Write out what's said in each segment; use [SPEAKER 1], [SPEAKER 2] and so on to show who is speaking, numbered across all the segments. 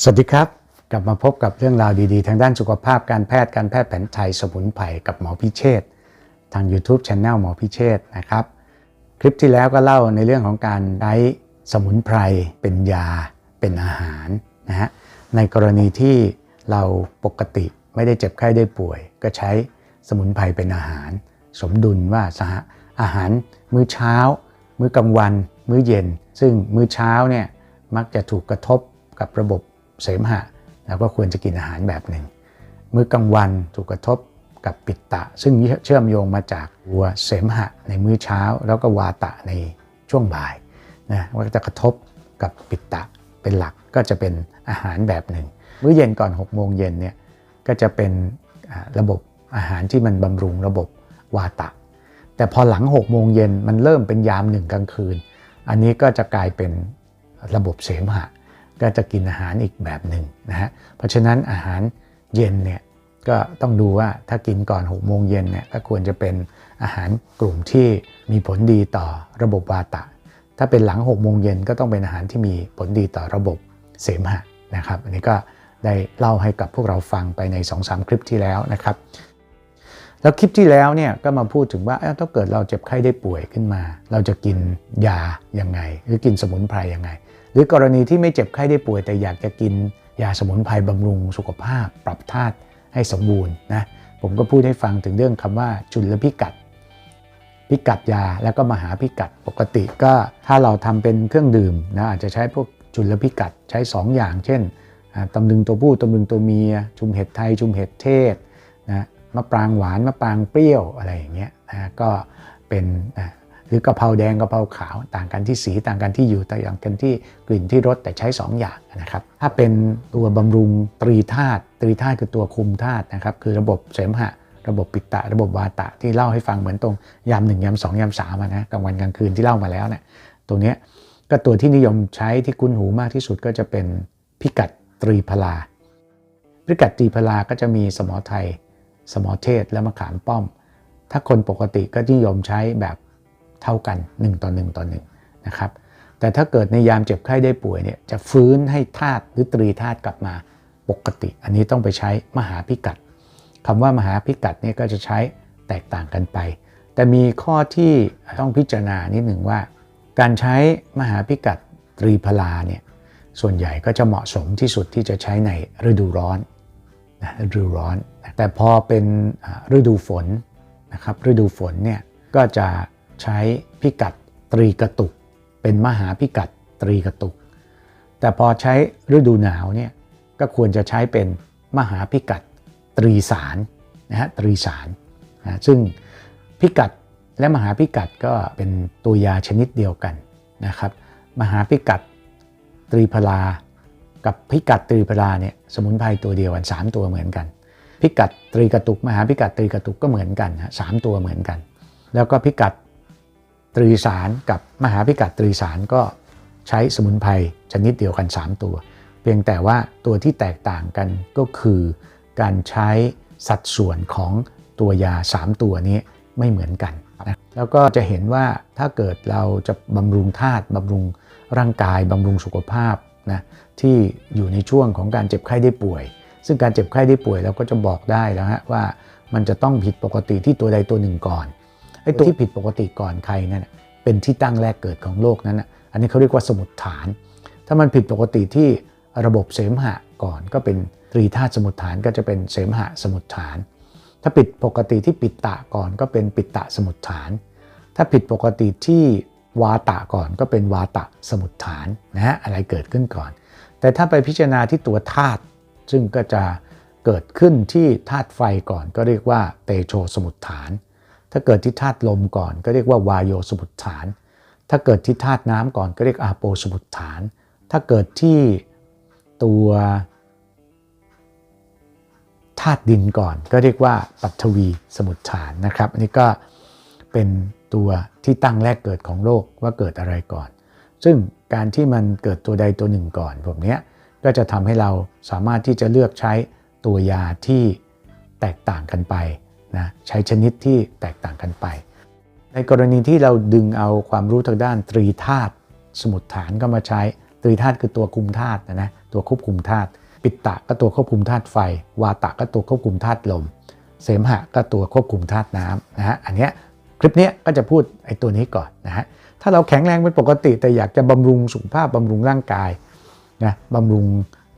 [SPEAKER 1] สวัสดีครับ กลับมาพบกับเรื่องราวดีๆ ทางด้านสุขภาพการแพทย์การแพทย์แผนไทยสมุนไพรกับหมอพิเชษฐ์ทาง YouTube Channel หมอพิเชษฐ์นะครับ คลิปที่แล้วก็เล่าในเรื่องของการใช้สมุนไพรเป็นยาเป็นอาหารนะฮะในกรณีที่เราปกติไม่ได้เจ็บไข้ได้ป่วย ก็ใช้สมุนไพรเป็นอาหาร สมดุลว่าสหอาหารมื้อเช้า มื้อกลางวัน มื้อเย็น ซึ่งมื้อเช้าเนี่ยมักจะถูกกระทบกับระบบ เสมหะเราก็ควรจะกินอาหารแบบหนึ่ง มื้อกลางวันถูกกระทบกับปิตตะ ซึ่งเชื่อมโยงมาจากวัวเสมหะในมื้อเช้า แล้วก็วาตะในช่วงบ่ายนะว่าจะกระทบกับปิตตะเป็นหลักก็จะเป็นอาหารแบบหนึ่ง มื้อเย็นก่อน6โมงเย็นเนี่ยก็จะเป็นระบบอาหารที่มันบำรุงระบบวาตะ แต่พอหลัง6โมงเย็นมันเริ่มเป็นยามหนึ่งกลางคืน อันนี้ก็จะกลายเป็นระบบเสมหะ ก็จะกินอาหารอีกแบบหนึ่งนะฮะเพราะฉะนั้นอาหารเย็นเนี่ยก็ต้องดูว่าถ้ากินก่อน6โมงเย็นเนี่ยก็ควรจะเป็นอาหารกลุ่มที่มีผลดีต่อระบบวาตะ ถ้าเป็นหลัง6โมงเย็นก็ต้องเป็นอาหารที่มีผลดีต่อระบบเสมหะนะครับ อันนี้ก็ได้เล่าให้กับพวกเราฟังไปใน 2-3 คลิปที่แล้วนะครับ แล้วคลิปที่แล้วเนี่ยก็มาพูดถึงว่าเอ้าถ้าเกิดเราเจ็บไข้ได้ป่วยขึ้นมา เราจะกินยายังไง หรือกินสมุนไพรยังไง หรือกรณีที่ไม่เจ็บไข้ได้ป่วยแต่อยากจะกินยาสมุนไพรบำรุงสุขภาพ ปรับธาตุให้สมบูรณ์นะผมก็พูดให้ฟังถึงเรื่องคำว่าจุลพิกัด พิกัดยาแล้วก็มหาพิกัดปกติก็ถ้าเราทำเป็นเครื่องดื่มนะอาจจะใช้พวกจุลพิกัดใช้ 2 อย่าง เช่นตำลึงตัวผู้ตำลึงตัวเมีย ชุมเห็ดไทย ชุมเห็ดเทศนะมะปรางหวานมะปรางเปรี้ยวอะไรอย่างเงี้ยนะก็เป็นอ่า หรือกะเพราแดงกะเพราขาว ต่างกันที่สีต่างกันที่อยู่ต่างกันที่กลิ่นที่รสแต่ใช้ 2 อย่างนะครับถ้าเป็นตัวบำรุงตรีธาตุตรีธาตุคือตัวคุมธาตุนะครับคือระบบเสมหะระบบปิตะระบบวาตะที่เล่าให้ฟังเหมือนตรงยามหนึ่งยามสองยามสามนะกลางวันกลางคืนที่เล่ามาแล้วเนี่ยตัวนี้ก็ตัวที่นิยมใช้ที่คุ้นหูมากที่สุดก็จะเป็นพิกัดตรีพลา พิกัดตรีพลาก็จะมีสมอไทย สมอเทศและมะขามป้อม ถ้าคนปกติก็นิยมใช้แบบ เท่ากัน 1 ต่อ 1 ต่อ1นะครับแต่ถ้าเกิดในยามเจ็บไข้ได้ป่วยเนี่ยจะฟื้นให้ธาตุหรือตรีธาตุกลับมาปกติ อันนี้ต้องไปใช้มหาพิกัดคำว่ามหาพิกัดเนี่ยก็จะใช้แตกต่างกันไป แต่มีข้อที่ต้องพิจารณานิดหนึ่งว่า การใช้มหาพิกัดตรีพลาเนี่ยส่วนใหญ่ก็จะเหมาะสมที่สุดที่จะใช้ในฤดูร้อนนะฤดูร้อน แต่พอเป็นฤดูฝนนะครับฤดูฝนเนี่ยก็จะ ใช้พิกัดตรีกระตุก เป็นมหาพิกัดตรีกระตุก แต่พอใช้ฤดูหนาวเนี่ยก็ควรจะใช้เป็นมหาพิกัดตรีสารนะฮะตรีสารนะซึ่งพิกัดและมหาพิกัดก็เป็นตัวยาชนิดเดียวกันนะครับ มหาพิกัดตรีพลา กับพิกัดตรีพลาเนี่ยสมุนไพรตัวเดียวกัน3ตัวเหมือนกัน พิกัดตรีกระตุก มหาพิกัดตรีกระตุกก็เหมือนกันสามตัวเหมือนกัน แล้วก็พิกัด ตรีสารกับมหาพิกัดตรีสารก็ใช้สมุนไพรชนิดเดียวกัน 3 ตัว เพียงแต่ว่าตัวที่แตกต่างกันก็คือ การใช้สัดส่วนของตัวยา 3 ตัวนี้ไม่เหมือนกันนะแล้วก็จะเห็นว่าถ้าเกิดเราจะบำรุงธาตุบำรุงร่างกายบำรุงสุขภาพนะที่อยู่ในช่วงของการเจ็บไข้ได้ป่วย ซึ่งการเจ็บไข้ได้ป่วยเราก็จะบอกได้แล้วฮะว่ามันจะต้องผิดปกติที่ตัวใดตัวหนึ่งก่อน ไอ้ตัวที่ผิดปกติก่อนใครนั่นนะเป็นที่ตั้งแรกเกิดของโรคนั้นนะอันนี้เขาเรียกว่าสมุดฐาน ถ้ามันผิดปกติที่ระบบเสมหะก่อนก็เป็นตรีธาตุสมุดฐานก็จะเป็นเสมหะสมุดฐาน ถ้าผิดปกติที่ปิตตะก่อนก็เป็นปิตตะสมุดฐาน ถ้าผิดปกติที่วาตะก่อนก็เป็นวาตะสมุดฐานนะฮะอะไรเกิดขึ้นก่อน แต่ถ้าไปพิจารณาที่ตัวธาตุซึ่งก็จะเกิดขึ้นที่ธาตุไฟก่อนก็เรียกว่าเตโชสมุดฐาน ถ้าเกิดที่ธาตุลมก่อนก็เรียกว่าวายโยสมุดฐาน ถ้าเกิดที่ธาตุน้ำก่อนก็เรียกอาโปสมุดฐาน ถ้าเกิดที่ตัวธาตุดินก่อน ก็เรียกว่าปัทวีสมุดฐานนะครับ อันนี้ก็เป็นตัวที่ตั้งแรกเกิดของโลกว่าเกิดอะไรก่อน ซึ่งการที่มันเกิดตัวใดตัวหนึ่งก่อนแบบเนี้ยก็จะทำให้เราสามารถที่จะเลือกใช้ตัวยาที่แตกต่างกันไป นะใช้ชนิดที่แตกต่างกันไป ในกรณีที่เราดึงเอาความรู้ทางด้านตรีธาตุสมุดฐานก็มาใช้ตรีธาตุคือตัวคุมธาตุนะนะตัวควบคุมธาตุปิตะก็ตัวควบคุมธาตุไฟ วาตะก็ตัวควบคุมธาตุลม เสมหะก็ตัวควบคุมธาตุน้ำนะฮะอันเนี้ยคลิปเนี้ยก็จะพูดไอ้ตัวนี้ก่อนนะฮะถ้าเราแข็งแรงเป็นปกติแต่อยากจะบำรุงสุขภาพบำรุงร่างกายนะบำรุง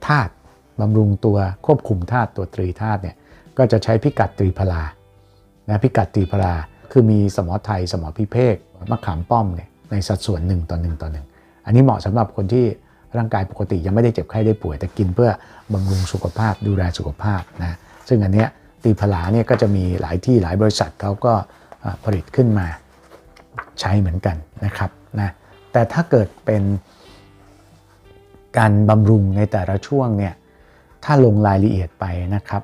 [SPEAKER 1] ธาตุบำรุงตัวควบคุมธาตุตัวตรีธาตุเนี่ยก็จะใช้พิกัดตรีพลา นะพิกัดตีพลาคือมีสมอไทย สมอพิเภกมะขามป้อมเนี่ยในสัดส่วน1ต่อ1ต่อ1 อันนี้เหมาะสำหรับคนที่ร่างกายปกติยังไม่ได้เจ็บไข้ได้ป่วย แต่กินเพื่อบำรุงสุขภาพดูแลสุขภาพนะซึ่งอันเนี้ยตีพลาเนี่ยก็จะมีหลายที่หลายบริษัทเขาก็ผลิตขึ้นมาใช้เหมือนกันนะครับนะแต่ถ้าเกิดเป็นการบำรุงในแต่ละช่วงเนี่ยถ้าลงรายละเอียดไปนะครับ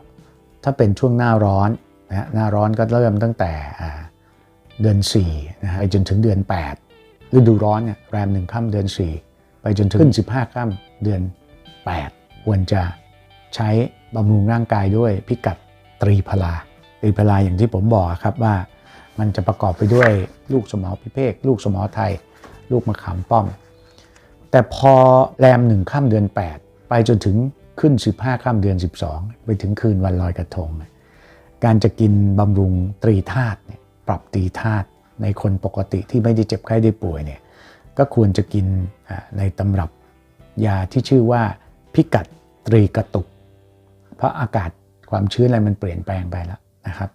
[SPEAKER 1] ถ้าเป็นช่วงหน้าร้อน นะหน้าร้อนก็เริ่มตั้งแต่เดือน4นะฮะจนถึงเดือน 8 ฤดูร้อนเนี่ยแรมหนึ่งค่ำเดือน 4 ไปจนถึง15ค่ำเดือน 8 ควรจะใช้บำรุงร่างกายด้วยพิกัดตรีพลาตรีพลาอย่างที่ผมบอกครับว่ามันจะประกอบไปด้วยลูกสมอพิเภกลูกสมอไทย ลูกมะขามป้อม แต่พอแรมหนึ่งค่ำเดือน 8 ไปจนถึงขึ้น 15ค่ำเดือน 12 ไปถึงคืนวันลอยกระทง การจะกินบำรุงตรีธาตุปรับตรีธาตุในคนปกติที่ไม่ได้เจ็บไข้ได้ป่วยเนี่ยก็ควรจะกินในตำรับยาที่ชื่อว่าพิกัดตรีกระตุก เพราะอากาศความชื้นอะไรมันเปลี่ยนแปลงไปแล้วนะครับ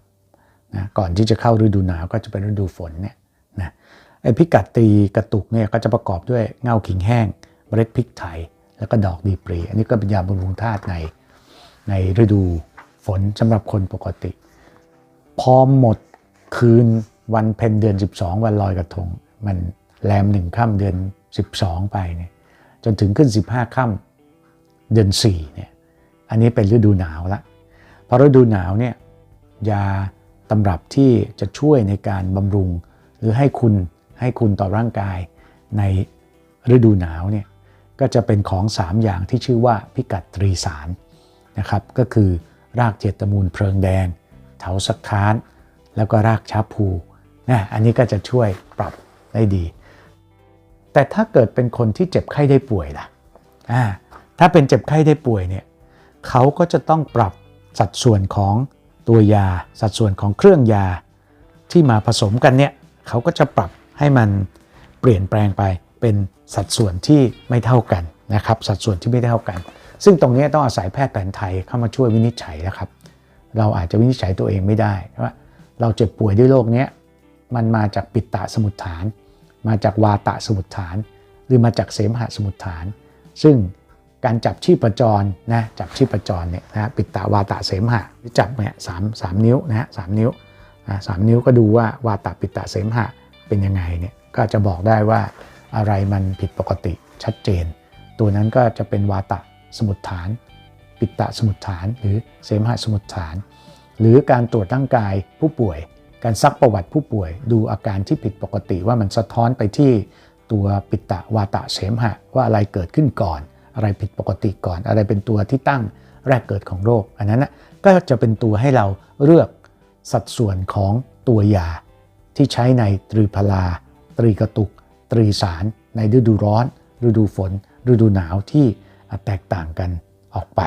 [SPEAKER 1] นะก่อนที่จะเข้าฤดูหนาวก็จะเป็นฤดูฝนเนี่ยนะไอพิกัดตรีกระตุกเนี่ยก็จะประกอบด้วยเงาขิงแห้งเมล็ดพริกไทย แล้วก็ดอกดีปรี อันนี้ก็เป็นยาบำรุงธาตุในในฤดู ฝนสำหรับคนปกติ พอหมดคืนวันเพ็ญเดือน 12 วันลอยกระทง มันแรมหนึ่งค่ำเดือน 12 ไปเนี่ยจนถึงขึ้น 15ค่ำเดือน4เนี่ยอันนี้เป็นฤดูหนาวละพอฤดูหนาวเนี่ยยาตำรับที่จะช่วยในการบำรุง หรือให้คุณให้คุณต่อร่างกายในฤดูหนาวเนี่ยก็จะเป็นของ 3 อย่างที่ชื่อว่าพิกัดตรีสารนะครับก็คือ รากเจตมูลเพลิงแดง เถาสักค้าน แล้วก็รากชาพูนะอันนี้ก็จะช่วยปรับได้ดี แต่ถ้าเกิดเป็นคนที่เจ็บไข้ได้ป่วยล่ะอ่าถ้าเป็นเจ็บไข้ได้ป่วยเนี่ยเขาก็จะต้องปรับสัดส่วนของตัวยา สัดส่วนของเครื่องยาที่มาผสมกันเนี่ยเขาก็จะปรับให้มันเปลี่ยนแปลงไปเป็นสัดส่วนที่ไม่เท่ากันนะครับ สัดส่วนที่ไม่เท่ากัน ซึ่งตรงนี้ต้องอาศัยแพทย์แผนไทยเข้ามาช่วยวินิจฉัยนะครับ เราอาจจะวินิจฉัยตัวเองไม่ได้ว่าเราเจ็บป่วยด้วยโรคนี้มันมาจากปิตตะสมุทฐาน มาจากวาตะสมุทฐาน หรือมาจากเสมหะสมุทฐาน ซึ่งการจับชีพจรนะจับชีพจรเนี่ยนะปิตตะวาตะเสมหะจับเนี่ยสามสามนิ้วนะฮะสามนิ้วสามนิ้วก็ดูว่าวาตะปิตตะเสมหะเป็นยังไงเนี่ยก็จะบอกได้ว่าอะไรมันผิดปกติชัดเจน ตัวนั้นก็จะเป็นวาตะ สมุดฐาน ปิตะสมุดฐาน หรือเสมหะสมุดฐาน หรือการตรวจร่างกายผู้ป่วย การซักประวัติผู้ป่วย ดูอาการที่ผิดปกติว่ามันสะท้อนไปที่ตัวปิตะวาตะเสมหะว่าอะไรเกิดขึ้นก่อน อะไรผิดปกติก่อน อะไรเป็นตัวที่ตั้งแรกเกิดของโรค อันนั้นนะก็จะเป็นตัวให้เราเลือกสัดส่วนของตัวยาที่ใช้ในตรีพลา ตรีกระตุก ตรีสาร ในฤดูร้อน ฤดูฝน ฤดูหนาวที่ แตกต่างกันออกไป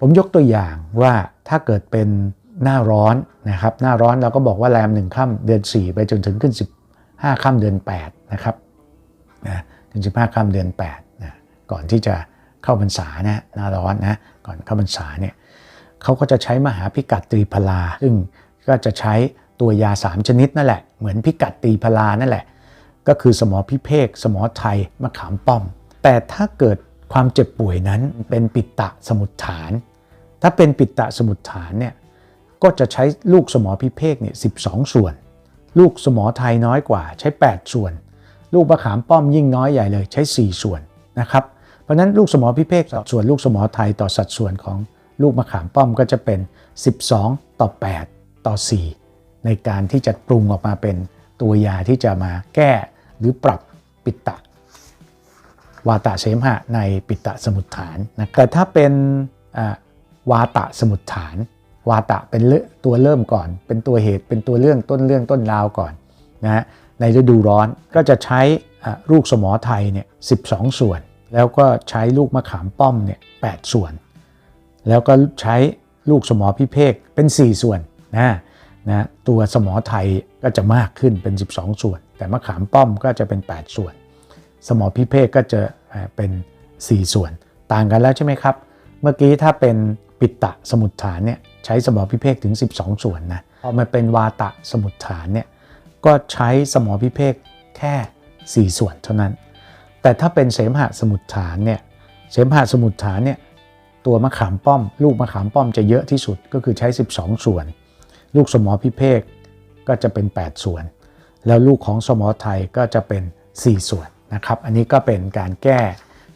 [SPEAKER 1] ผมยกตัวอย่างว่าถ้าเกิดเป็นหน้าร้อนนะครับหน้าร้อนเราก็บอกว่าแรมหนึ่งค่ำเดือน 4 ไปจนถึงขึ้น 15ค่ำเดือน8นะครับนะถึง 15ค่ำเดือน8นะก่อนที่จะเข้าพรรษานะหน้าร้อนนะก่อนเข้าพรรษาเนี่ยเขาก็จะใช้มหาพิกัดตรีพลา ซึ่งก็จะใช้ตัวยา 3 ชนิดนั่นแหละ เหมือนพิกัดตรีพลานั่นแหละ ก็คือสมอพิเภกสมอไทยมะขามป้อม แต่ถ้าเกิด ความเจ็บป่วยนั้นเป็นปิตะสมุทฐาน ถ้าเป็นปิตะสมุทฐานเนี่ยก็จะใช้ลูกสมอพิเภกเนี่ยสิส่วน ลูกสมอไทยน้อยกว่าใช้ 8 ส่วน ลูกมะขามป้อมยิ่งน้อยใหญ่เลยใช้ 4 ส่วนนะครับเพราะนั้นลูกสมอพิเภกส่วนลูกสมอไทยต่อสัดส่วนของลูกมะขามป้อมก็จะเป็น 12 ต่อ 8 ต่อ 4 ในการที่จะปรุงออกมาเป็นตัวยาที่จะมาแก้หรือปรับปิตะ วาตะเสมหะในปิตะสมุทฐานนะแต่ถ้าเป็นวาตะสมุทฐาน วาตะเป็นตัวเริ่มก่อน เป็นตัวเหตุเป็นตัวเรื่องต้นเรื่องต้นราวก่อนนะฮะในฤดูร้อนก็จะใช้ลูกสมอไทยเนี่ยสิส่วน แล้วก็ใช้ลูกมะขามป้อมเนี่ยแส่วน แล้วก็ใช้ลูกสมอพิเภกเป็น 4 ส่วนนะนะตัวสมอไทยก็จะมากขึ้นเป็น 12 ส่วน แต่มะขามป้อมก็จะเป็น 8 ส่วน สมอพิเภกก็จะเป็น 4 ส่วน ต่างกันแล้วใช่ไหมครับ เมื่อกี้ถ้าเป็นปิตะสมุทฐานเนี่ยใช้สมอพิเภกถึง 12 ส่วนนะพอมาเป็นวาตะสมุทฐานเนี่ยก็ใช้สมอพิเภกแค่ 4 ส่วนเท่านั้น แต่ถ้าเป็นเสมหะสมุทฐานเนี่ยเสมหะสมุทฐานเนี่ยตัวมะขามป้อม ลูกมะขามป้อมจะเยอะที่สุดก็คือใช้ 12 ส่วน ลูกสมอพิเภกก็จะเป็น 8 ส่วน แล้วลูกของสมอไทยก็จะเป็น 4 ส่วน นะครับ อันนี้ก็เป็นการแก้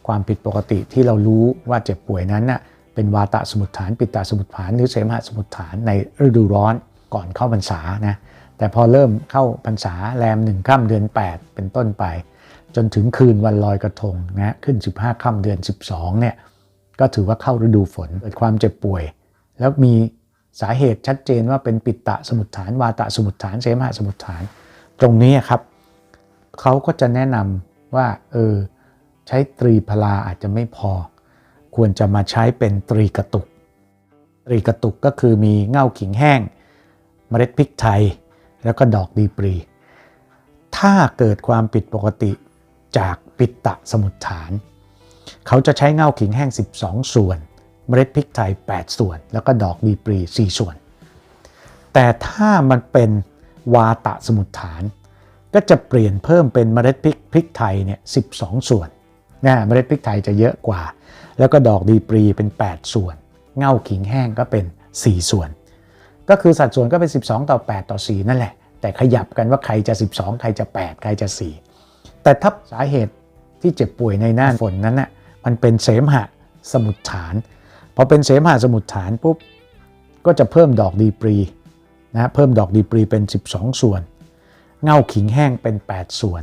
[SPEAKER 1] ความผิดปกติที่เรารู้ว่าเจ็บป่วยนั้นน่ะเป็นวาตะสมุทฐาน ปิตะสมุทฐาน หรือเสมหะสมุทฐานในฤดูร้อนก่อนเข้าพรรษานะแต่พอเริ่มเข้าพรรษาแรมหนึ่งค่ำเดือน 8 เป็นต้นไป จนถึงคืนวันลอยกระทงนะขึ้น 15ค่ำเดือน 12เนี่ยก็ถือว่าเข้าฤดูฝนเกิดความเจ็บป่วย แล้วมีสาเหตุชัดเจนว่าเป็นปิตะสมุทฐาน วาตะสมุทฐาน เสมหะสมุทฐาน ตรงนี้ครับเขาก็จะแนะนำ ว่าเออใช้ตรีพลาอาจจะไม่พอ ควรจะมาใช้เป็นตรีกระตุก ตรีกระตุกก็คือมีเง่าขิงแห้ง เมล็ดพริกไทย แล้วก็ดอกดีปรี ถ้าเกิดความผิดปกติจากปิตะสมุทฐาน เขาจะใช้เง่าขิงแห้ง 12 ส่วน เมล็ดพริกไทย 8 ส่วน แล้วก็ดอกดีปรี 4 ส่วน แต่ถ้ามันเป็นวาตะสมุทฐาน ก็จะเปลี่ยนเพิ่มเป็นเมล็ดพริกพริกไทยเนี่ย12ส่วนนะเมล็ดพริกไทยจะเยอะกว่า แล้วก็ดอกดีปรีเป็น 8 ส่วน เง่าขิงแห้งก็เป็น 4 ส่วน ก็คือสัดส่วนก็เป็น 12 ต่อ 8 ต่อ 4 นั่นแหละ แต่ขยับกันว่าใครจะ 12 ใครจะ 8 ใครจะ 4 แต่ถ้าสาเหตุที่เจ็บป่วยในหน้าฝนนั้นน่ะมันเป็นเสมหะสมุทฐานพอเป็นเสมหะสมุทฐานปุ๊บก็จะเพิ่มดอกดีปรีนะเพิ่มดอกดีปรีเป็น 12 ส่วน เง่าขิงแห้งเป็น 8 ส่วน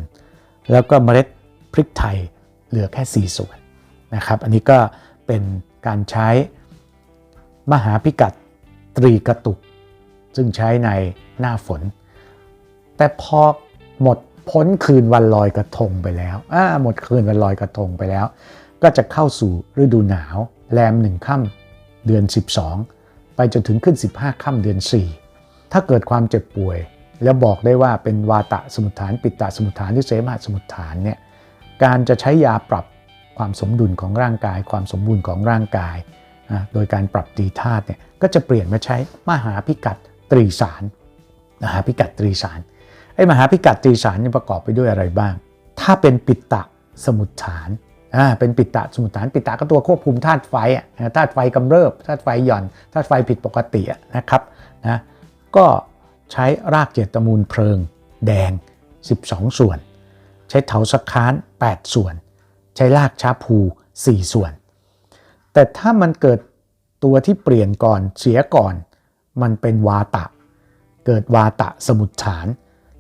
[SPEAKER 1] แล้วก็เมล็ดพริกไทยเหลือแค่ 4 ส่วนนะครับ อันนี้ก็เป็นการใช้มหาพิกัดตรีกระตุก ซึ่งใช้ในหน้าฝน แต่พอหมดพ้นคืนวันลอยกระทงไปแล้วอ่าหมดคืนวันลอยกระทงไปแล้ว ก็จะเข้าสู่ฤดูหนาว แรมหนึ่งค่ำเดือน 12 ไปจนถึงขึ้น 15ค่ำเดือน 4 ถ้าเกิดความเจ็บป่วย แล้วบอกได้ว่าเป็นวาตะสมุทฐาน ปิตะสมุทฐานหรือเสมหสมุทฐานเนี่ยการจะใช้ยาปรับความสมดุลของร่างกาย ความสมบูรณ์ของร่างกายนะโดยการปรับตีธาตุเนี่ยก็จะเปลี่ยนมาใช้มหาพิกัดตรีสารมหาพิกัดตรีสารไอ้มหาพิกัดตรีสารนี่ประกอบไปด้วยอะไรบ้าง ถ้าเป็นปิตะสมุทฐานอ่าเป็นปิตะสมุทฐานปิตะก็ตัวควบคุมธาตุไฟอะธาตุไฟกำเริบธาตุไฟหย่อนธาตุไฟผิดปกตินะครับนะก็ ใช้รากเจตมูลเพลิง แดง 12 ส่วน ใช้เถาสักค้าน 8 ส่วน ใช้รากชาพู 4 ส่วน แต่ถ้ามันเกิดตัวที่เปลี่ยนก่อนเสียก่อน มันเป็นวาตะ เกิดวาตะสมุทฐาน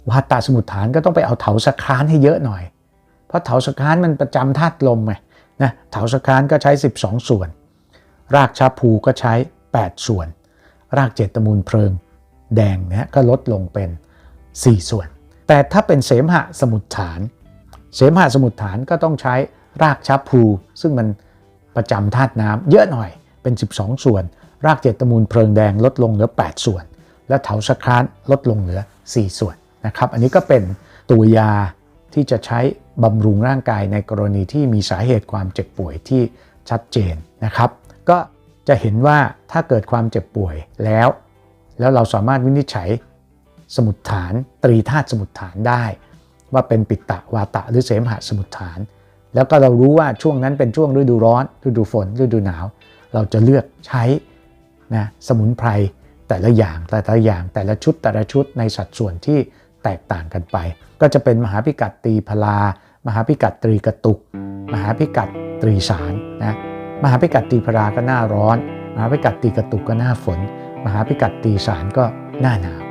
[SPEAKER 1] วาตะสมุทฐานก็ต้องไปเอาเถาสักค้านให้เยอะหน่อย เพราะเถาสักค้านมันประจำธาตุลมไงนะเถาสักค้านก็ใช้ 12 ส่วน รากชาพูก็ใช้ 8 ส่วน รากเจตมูลเพลิง แดงนะก็ลดลงเป็น 4 ส่วน แต่ถ้าเป็นเสมหะสมุทฐาน เสมหะสมุทฐานก็ต้องใช้รากชับพลูซึ่งมันประจำธาตุน้ำเยอะหน่อยเป็น 12 ส่วน รากเจตมูลเพลิงแดงลดลงเหลือ 8 ส่วน และเถาสครานลดลงเหลือ 4 ส่วนนะครับ อันนี้ก็เป็นตัวยาที่จะใช้บำรุงร่างกายในกรณีที่มีสาเหตุความเจ็บป่วยที่ชัดเจนนะครับ ก็จะเห็นว่าถ้าเกิดความเจ็บป่วยแล้ว แล้วเราสามารถวินิจฉัยสมุดฐาน ตรีธาตุสมุดฐานได้ ว่าเป็นปิตะวาตะหรือเสมหะสมุดฐาน แล้วก็เรารู้ว่าช่วงนั้นเป็นช่วงฤดูร้อนฤดูฝนฤดูหนาว เราจะเลือกใช้นะสมุนไพรแต่ละอย่างแต่ละอย่างแต่ละชุดแต่ละชุดในสัดส่วนที่แตกต่างกันไป ก็จะเป็นมหาพิกัดตรีพลา มหาพิกัดตรีกระตุก มหาพิกัดตรีสารนะมหาพิกัดตรีพลาก็หน้าร้อน มหาพิกัดตรีกระตุกก็หน้าฝน มหาพิกัดตีสารก็หน้าหนาว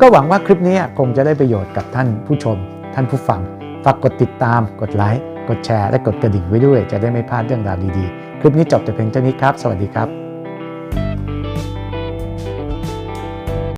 [SPEAKER 1] ก็หวังว่าคลิปนี้คงจะได้ประโยชน์กับท่านผู้ชม ท่านผู้ฟัง ฝากกดติดตาม กดไลค์ กดแชร์ และกดกระดิ่งไว้ด้วย จะได้ไม่พลาดเรื่องราวดีๆ คลิปนี้จบแต่เพียงเท่านี้ครับ สวัสดีครับ